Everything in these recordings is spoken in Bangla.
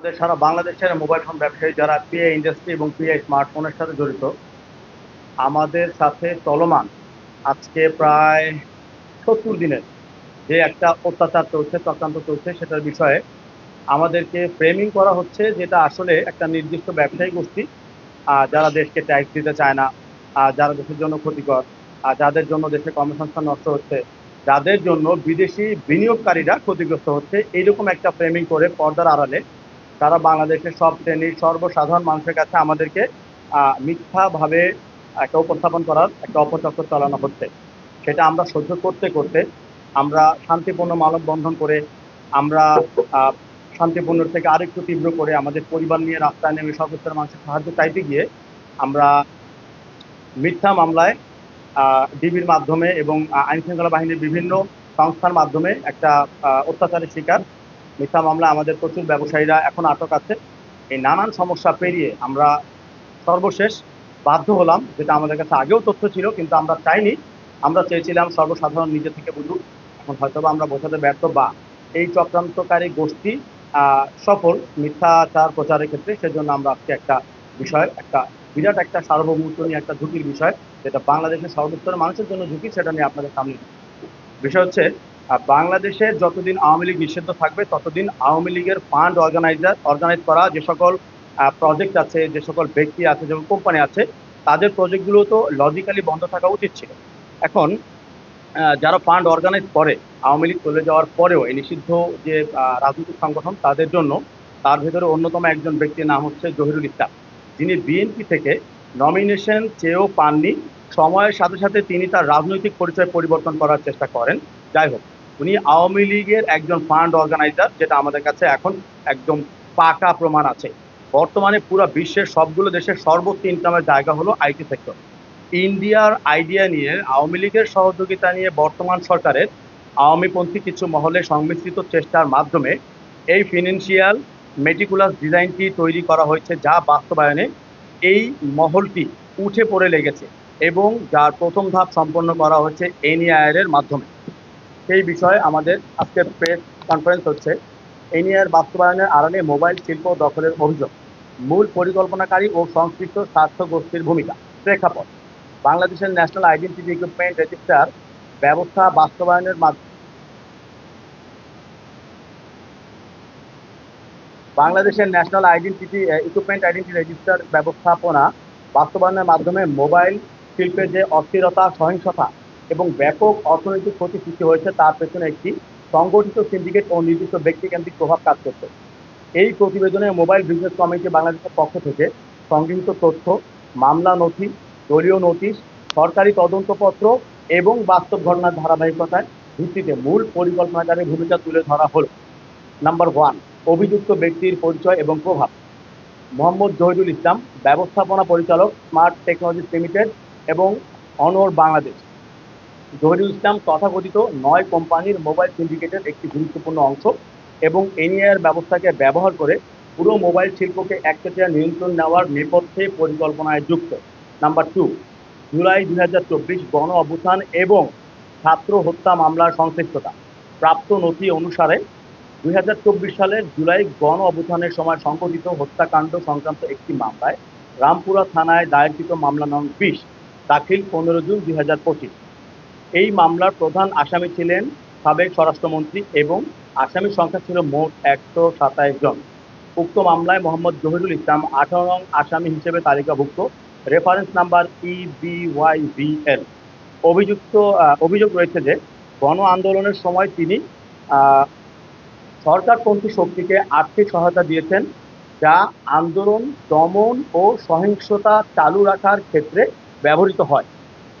আমাদের সারা বাংলাদেশের মোবাইল ফোন ব্যবসায়ী যারা পিএ ইন্ডাস্ট্রি এবং পিএ স্মার্টফোনের সাথে জড়িত, আমাদের সাথে চলমান আজকে প্রায় সত্তর দিনের যে একটা অত্যাচার চলছে, চক্রান্ত চলছে সেটার বিষয়ে আমাদেরকে ফ্রেমিং করা হচ্ছে যেটা আসলে একটা নির্দিষ্ট ব্যবসায়ী গোষ্ঠী যারা দেশকে ট্যাক্স দিতে চায় না যারা দেশের জন্য ক্ষতিকর, আর যাদের জন্য দেশে কর্মসংস্থান নষ্ট হচ্ছে, যাদের জন্য বিদেশি বিনিয়োগকারীরা ক্ষতিগ্রস্ত হচ্ছে, এইরকম একটা ফ্রেমিং করে পর্দার আড়ালে তারা বাংলাদেশের সব শ্রেণির সর্বসাধারণ মানুষের কাছে আমাদেরকে মিথ্যাভাবে একটা উপস্থাপন করার একটা অপচক্র চালানো হচ্ছে। সেটা আমরা সহ্য করতে করতে আমরা শান্তিপূর্ণ মানববন্ধন করে আমরা শান্তিপূর্ণ থেকে আরেকটু তীব্র করে আমাদের পরিবার নিয়ে রাস্তায় নেমে সর্বস্তরের মানুষের সাহায্য চাইতে গিয়ে আমরা মিথ্যা মামলায় ডিবির মাধ্যমে এবং আইন শৃঙ্খলা বাহিনীর বিভিন্ন সংস্থার মাধ্যমে একটা অত্যাচারের শিকার মিথ্যা মামলা আমাদের প্রচুর ব্যবসায়ীরা এখন আটক আছে। এই নানান সমস্যা পেরিয়ে আমরা সর্বশেষ বাধ্য হলাম, যেটা আমাদের কাছে আগেও তথ্য ছিল, কিন্তু আমরা চাইনি। আমরা চেয়েছিলাম সর্বসাধারণ নিজে থেকে বুঝুক। এখন হয়তোবা আমরা বোঝাতে ব্যর্থ বা এই চক্রান্তকারী গোষ্ঠী সফল মিথ্যাচার প্রচারের ক্ষেত্রে, সেজন্য আমরা আজকে একটা বিষয়, একটা বিরাট একটা সার্বভৌমত্ব একটা ঝুঁকির বিষয়, যেটা বাংলাদেশের সর্বোত্তর মানুষের জন্য ঝুঁকি, সেটা নিয়ে আপনাদের সামনে বিষয় হচ্ছে বাংলাদেশে যতদিন আওয়ামী লীগ নিষিদ্ধ থাকবে, ততদিন আওয়ামী লীগের ফান্ড অর্গানাইজার অর্গানাইজ করা যে সকল প্রজেক্ট আছে, যে সকল ব্যক্তি আছে, যে কোম্পানি আছে, তাদের প্রজেক্টগুলো তো লজিক্যালি বন্ধ থাকা উচিত ছিল। এখন যারা ফান্ড অর্গানাইজ করে, আওয়ামী লীগ চলে যাওয়ার পরেও এই নিষিদ্ধ যে রাজনৈতিক সংগঠন তাদের জন্য, তার ভেতরে অন্যতম একজন ব্যক্তির নাম হচ্ছে জহিরুল ইসলাম। যিনি বিএনপি থেকে নমিনেশন চেয়েও পাননি, সময়ের সাথে সাথে তিনি তার রাজনৈতিক পরিচয় পরিবর্তন করার চেষ্টা করেন। যাই হোক, উনি আওয়ামী লীগের একজন ফান্ড অর্গানাইজার যেটা আমাদের কাছে এখন একদম পাকা প্রমাণ আছে। বর্তমানে পুরো বিশ্বের সবগুলো দেশের সর্বোচ্চ ইনকামের জায়গা হলো আইটি সেক্টর ইন্ডিয়ার আইডিয়া নিয়ে, আওয়ামী লীগের সহযোগিতা নিয়ে বর্তমান সরকারের আওয়ামীপন্থী কিছু মহলে সংমিশ্রিত চেষ্টার মাধ্যমে এই ফিনান্সিয়াল মেটিকুলাস ডিজাইনটি তৈরি করা হয়েছে যা বাস্তবায়নে এই মহলটি উঠে পড়ে লেগেছে এবং যার প্রথম ধাপ সম্পন্ন করা হয়েছে এনইআইআর এর মাধ্যমে। সেই বিষয়ে আমাদের আজকের প্রেস কনফারেন্স হচ্ছে। এনইআর বাস্তবায়নের আড়ালে মোবাইল শিল্প দখলের অভিযোগ। মূল পরিকল্পনাকারী ও সংশ্লিষ্ট স্বার্থ গোষ্ঠীর ভূমিকা। প্রেক্ষাপট। বাংলাদেশের ন্যাশনাল আইডেন্টিটি ইকুইপমেন্ট রেজিস্টার ব্যবস্থা বাস্তবায়নের মাধ্যমে বাংলাদেশের national identity equipment identity register ব্যবস্থাপনা বাস্তবায়নের মাধ্যমে মোবাইল শিল্পের যে অস্থিরতা, সহিংসতা এবং ব্যাপক অর্থনৈতিক ক্ষতি সৃষ্টি হয়েছে তার পেছনে একটি সংগঠিত সিন্ডিকেট ও নির্দিষ্ট ব্যক্তিকেন্দ্রিক প্রভাব কাজ করছে। এই প্রতিবেদনে মোবাইল বিজনেস কমিটি বাংলাদেশের পক্ষ থেকে সংগৃহীত তথ্য, মামলা নথি, দলীয় নোটিশ, সরকারি তদন্তপত্র এবং বাস্তব ঘটনার ধারাবাহিকতায় ভিত্তিতে মূল পরিকল্পনাকারী ভূমিকা তুলে ধরা হলো। নাম্বার ওয়ান অভিযুক্ত ব্যক্তির পরিচয় এবং প্রভাব। মোহাম্মদ জহিদুল ইসলাম, ব্যবস্থাপনা পরিচালক স্মার্ট টেকনোলজিস লিমিটেড এবং অনর বাংলাদেশ জহিরুল ইসলাম তথাকথিত নয় কোম্পানির মোবাইল সিন্ডিকেটের একটি গুরুত্বপূর্ণ অংশ এবং এনইআর ব্যবস্থাকে ব্যবহার করে পুরো মোবাইল শিল্পকে একচেটিয়া নিয়ন্ত্রণ নেওয়ার নেপথ্যে পরিকল্পনায় যুক্ত। নাম্বার টু জুলাই দুই হাজার চব্বিশ গণ অভ্যুত্থান এবং ছাত্র হত্যা মামলার সংশ্লিষ্টতা। প্রাপ্ত নথি অনুসারে দুই হাজার চব্বিশ সালের জুলাই গণ অভ্যুত্থানের সময় সংঘটিত হত্যাকাণ্ড সংক্রান্ত একটি মামলায় রামপুরা থানায় দায়েরকৃত মামলা নং বিশ, দাখিল পনেরো জুন দুই হাজার পঁচিশ। এই মামলার প্রধান আসামি ছিলেন সাবেক স্বরাষ্ট্রমন্ত্রী এবং আসামির সংখ্যা ছিল মোট একশো সাতাইশ জন। উক্ত মামলায় মোহাম্মদ জহিরুল ইসলাম আঠারো নং আসামি হিসেবে তালিকাভুক্ত। Reference number E B Y V L অভিযুক্ত অভিযোগ রয়েছে যে গণ আন্দোলনের সময় তিনি সরকারপন্থী শক্তিকে আর্থিক সহায়তা দিয়েছেন যা আন্দোলন, দমন ও সহিংসতা চালু রাখার ক্ষেত্রে ব্যবহৃত হয়।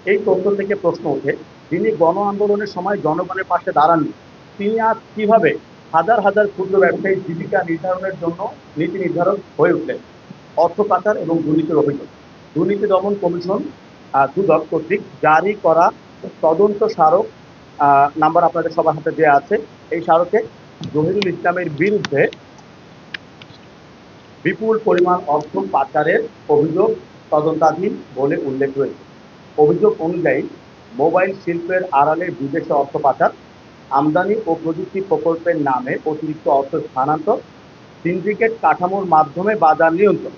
এই তথ্য থেকে প্রশ্ন ওঠে যিনি গণ আন্দোলনের সময় জনগণের পাশে দাঁড়াননি। তিনি আজ কীভাবে হাজার হাজার ক্ষুদ্র ব্যবসায়ী জীবিকা নির্ধারণের জন্য নীতি নির্ধারক হয়ে উঠলেন? অর্থ পাচার এবং দুর্নীতির অভিযোগ। দুর্নীতি দমন কমিশন দুদক কর্তৃক জারি করা তদন্ত স্মারক নাম্বার আপনাদের সবার হাতে দেওয়া আছে। এই স্মারকে জহিরুল ইসলামের বিরুদ্ধে বিপুল পরিমাণ অর্থ পাচারের অভিযোগ তদন্তাধীন বলে উল্লেখ রয়েছে। অভিযোগ অনুযায়ী মোবাইল শিল্পের আড়ালে বিদেশে অর্থ পাচার, আমদানি ও প্রযুক্তি প্রকল্পের নামে অতিরিক্ত অর্থ স্থানান্তর, সিন্ডিকেট কাঠামোর মাধ্যমে বাজার নিয়ন্ত্রণ।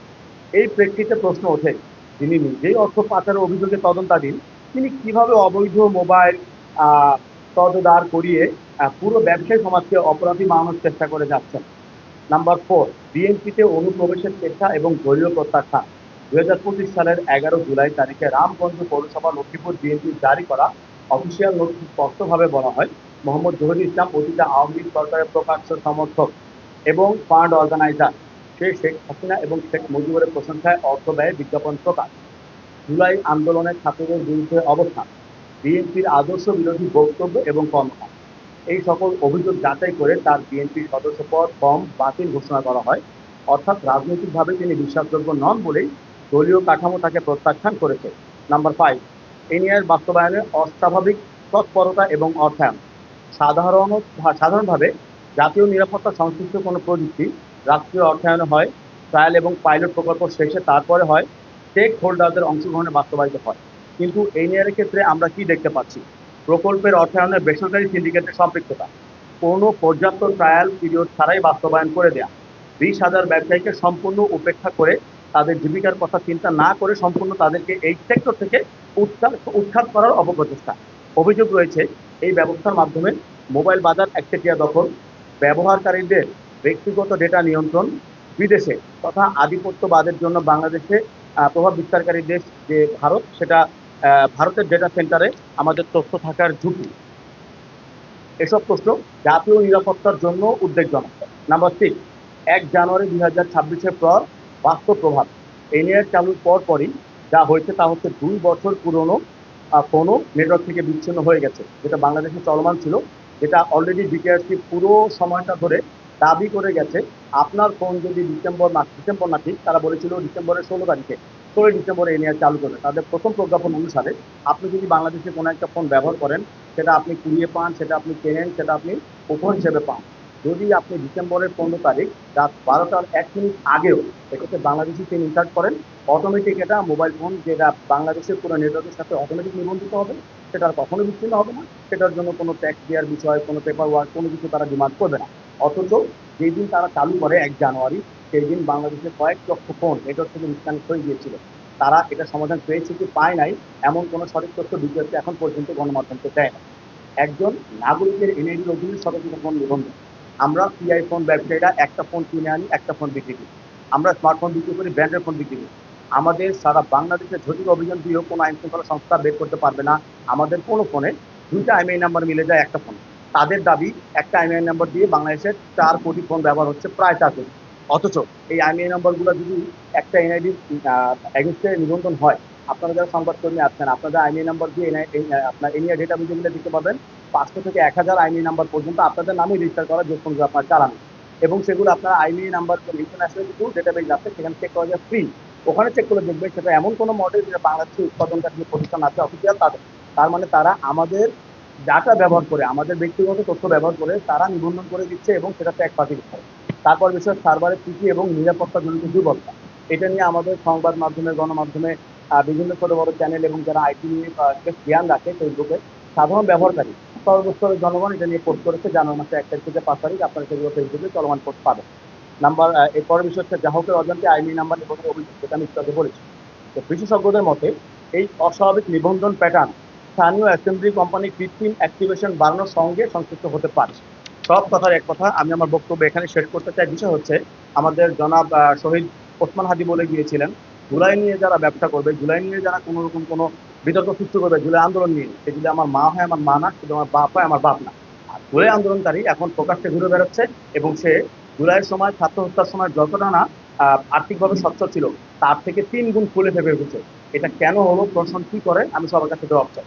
এই প্রেক্ষিতে প্রশ্ন ওঠে যিনি নিজেই অর্থ পাচারের অভিযোগে তদন্তাধীন, তিনি কীভাবে অবৈধ মোবাইল তদদার করিয়ে পুরো ব্যবসায়ী সমাজকে অপরাধী বানানোর চেষ্টা করে যাচ্ছেন? নাম্বার ফোর, বিএনপিতে অনুপ্রবেশের চেষ্টা এবং দলীয় প্রত্যাখ্যান। দুই হাজার পঁচিশ সালের এগারো জুলাই তারিখে রামগঞ্জ পৌরসভা লক্ষ্মীপুর বিএনপি জারি করা অফিসিয়াল নোটিশ স্পষ্টভাবে বলা হয়, মোহাম্মদ জহিরুল ইসলাম অতীতে আওয়ামী লীগ সরকারের প্রকাশ্য সমর্থক এবং ফান্ড অর্গানাইজার। সে শেখ হাসিনা এবং শেখ মুজিবুরের প্রশংসায় অর্থ ব্যয়ে বিজ্ঞাপন প্রকাশ। জুলাই আন্দোলনের ছাত্রদের বিরুদ্ধে অবস্থান, বিএনপির আদর্শ বিরোধী বক্তব্য এবং কর্মকাণ্ড। এই সকল অভিযোগ যাচাই করে তার বিএনপির সদস্য পদ কম বাতিল ঘোষণা করা হয়। অর্থাৎ রাজনৈতিকভাবে তিনি বিশ্বাসযোগ্য নন বলেই দলীয় কাঠামো তাকে প্রত্যাখ্যান করেছে। নাম্বার ফাইভ এনআইয়ের বাস্তবায়নে অস্বাভাবিক তৎপরতা এবং অর্থায়ন। সাধারণ, সাধারণভাবে জাতীয় নিরাপত্তা সংশ্লিষ্ট কোনো প্রযুক্তি রাষ্ট্রীয় অর্থায়নে হয় ট্রায়াল এবং পাইলট প্রকল্প শেষে তারপরে হয় স্টেক হোল্ডারদের অংশগ্রহণে বাস্তবায়িত হয়। কিন্তু নিয়ারের ক্ষেত্রে আমরা কি দেখতে পাচ্ছি? প্রকল্পের অর্থায়নে বেসরকারি সিন্ডিকেটের সম্পৃক্ততা। কোনো পর্যাপ্ত ট্রায়াল পিরিয়ড ছাড়াই বাস্তবায়ন করে দেয়া। বিশ হাজার ব্যবসায়ীকে সম্পূর্ণ উপেক্ষা করে তাদের জীবিকার কথা চিন্তা না করে সম্পূর্ণ তাদেরকে এই সেক্টর থেকে উৎখাত উৎখাত করার অপপ্রচেষ্টা। অভিযোগ রয়েছে, এই ব্যবস্থার মাধ্যমে মোবাইল বাজার একচেটিয়া দখল, ব্যবহারকারীদের ব্যক্তিগত ডেটা নিয়ন্ত্রণ, বিদেশে তথা আধিপত্যবাদের জন্য বাংলাদেশে প্রভাব বিস্তারকারী দেশ যে ভারত, সেটা ভারতের ডেটা সেন্টারে আমাদের তথ্য থাকার ঝুঁকি। এসব প্রশ্ন জাতীয় নিরাপত্তার জন্য উদ্বেগজনক। নাম্বার সিক্স এক জানুয়ারি দুই হাজার ছাব্বিশের পর বাস্তব প্রভাব। এনএর চালুর পর পরই যা হয়েছে তা হচ্ছে দুই বছর পুরনো ফোনও নেটওয়ার্ক থেকে বিচ্ছিন্ন হয়ে গেছে, যেটা বাংলাদেশে চলমান ছিল, যেটা অলরেডি বিটিআরসি পুরো সময়টা ধরে দাবি করে গেছে, আপনার ফোন যদি ডিসেম্বর মাস, ডিসেম্বর না ঠিক, তারা বলেছিল ডিসেম্বরের ষোলো তারিখে, ষোলোই ডিসেম্বরে এনএআর চালু করবে। তাদের প্রথম প্রজ্ঞাপন অনুসারে আপনি যদি বাংলাদেশে কোনো একটা ফোন ব্যবহার করেন, সেটা আপনি কুড়িয়ে পান, সেটা আপনি কেনেন, সেটা আপনি উপহার হিসেবে পান। যদি আপনি ডিসেম্বরের পনেরো তারিখ রাত বারোটার এক মিনিট আগেও এক্ষেত্রে বাংলাদেশি সিম ইনসার্ট করেন অটোমেটিক এটা মোবাইল ফোন যেটা বাংলাদেশের পুরো নেটওয়ার্কের সাথে অটোমেটিক নিবন্ধিত হবে, সেটা কখনো বিচ্ছিন্ন হবে না। সেটার জন্য কোনো ট্যাক্স দেওয়ার বিষয়, কোনো পেপার ওয়ার্ক কোনো কিছু তারা ডিমান্ড করবে না। অথচ যেই দিন তারা চালু করে এক জানুয়ারি, সেই দিন বাংলাদেশের কয়েক লক্ষ ফোন নেটওয়ার্ক থেকে ডিসকানেক্ট হয়ে গিয়েছিল। তারা এটা সমাধান পেয়েছে কি পায় নাই, এমন কোনো সঠিক তথ্য বিজ্ঞপ্তি এখন পর্যন্ত গণমাধ্যমকে দেয় না। একজন নাগরিকের এনআইডির অধীনে সতর্ক ফোন নিবন্ধন। আমরা পিআই ফোন ব্যবসায়ীরা একটা ফোন কিনে আনি, একটা ফোন বিক্রি করি। আমরা স্মার্টফোন বিক্রি করি ব্র্যান্ডের ফোন বিক্রি করি। আমাদের সারা বাংলাদেশের ঝটিক অভিযান দিয়েও কোনো আইন শৃঙ্খলা সংস্থা বের করতে পারবে না। আমাদের কোনো ফোনে দুইটা আইএমআই নাম্বার মিলে যায় একটা ফোন তাদের দাবি, একটা আইএমআই নাম্বার দিয়ে বাংলাদেশের চার কোটি ফোন ব্যবহার হচ্ছে প্রায় চার কোটি। অথচ এই আইএমআই নাম্বারগুলো যদি একটা এনআইডি এগেনস্টে নিবন্ধন হয়, আপনারা যারা সংবাদকর্মী আছেন, আপনারা আইএমআই নাম্বার দিয়ে আপনার এনিয়া ডেটা যেগুলো দিতে পারবেন পাঁচশো থেকে এক হাজার আইএমআই নাম্বার পর্যন্ত আপনাদের নামে রেজিস্টার করা যে ফোনগুলো আপনার চালান। এবং সেগুলো আপনার আইএমআই নাম্বার ইন্টারন্যাশনাল কিছু ডেটাবেজ আছে, সেখানে চেক করা যায় ফ্রি ওখানে চেক করে দেখবে সেটা এমন কোনো মডেল যেটা বাংলাদেশের উৎপাদনকারী যে প্রতিষ্ঠান আছে অফিসিয়াল তাদের। তার মানে তারা আমাদের ডাটা ব্যবহার করে, আমাদের ব্যক্তিগত তথ্য ব্যবহার করে, তারা নিবন্ধন করে দিচ্ছে এবং সেটা ট্যাগ পাঠিয়ে দিচ্ছে। তারপর বিষয় সার্ভারের ত্রুটি এবং নিরাপত্তাজনিত দুর্বলতা। এটা নিয়ে আমাদের সংবাদ মাধ্যমে, গণমাধ্যমে বিভিন্ন ছোট বড় চ্যানেল এবং যারা আইটি নিয়ে জ্ঞান রাখে ফেসবুকে সাধারণ ব্যবহারকারী, সর্বস্তরের জনগণ এটা নিয়ে পোস্ট করেছে, জানুয়ারি মাসে এক তারিখ থেকে পাঁচ তারিখ, আপনারা সেগুলো ফেসবুকে চলমান পোস্ট পাবেন। নাম্বার এর পরের বিষয় হচ্ছে গ্রাহকের অজান্তে আইনি নাম্বার নিবন্ধন অভিযোগ, যেটা আমি আগে বলেছি। তো বিশেষজ্ঞদের মতে, এই অস্বাভাবিক নিবন্ধন প্যাটার্ন স্থানীয় অ্যাসেম্বলি কোম্পানি কৃত্রিম অ্যাক্টিভেশন বাড়ানোর সঙ্গে সংশ্লিষ্ট হতে পারে। সব কথার এক কথা, আমি আমার বক্তব্য এখানে শেষ করতে চাই। বিষয় হচ্ছে, আমাদের জনাব শহীদ ওসমান হাদি বলে গিয়েছিলেন জুলাই নিয়ে যারা ব্যবসা করবে জুলাই নিয়ে যারা কোনো রকম কোনো বিতর্ক সৃষ্টি করবে জুলাই আন্দোলন নিয়ে। সে যদি আমার মা হয়, আমার মা না শুধু আমার বাপ হয়, আমার বাপ না। আর জুলাই আন্দোলনকারী এখন প্রকাশ্যে ঘুরে বেড়াচ্ছে এবং সে জুলাইয়ের সময় ছাত্র হত্যার সময় যতটা না আর্থিকভাবে সচ্ছল ছিল, তার থেকে তিন গুণ ফুলে ফেপে উঠেছে। এটা কেন হলো, প্রশ্ন কি করে, আমি সবার কাছে জবাব চাই।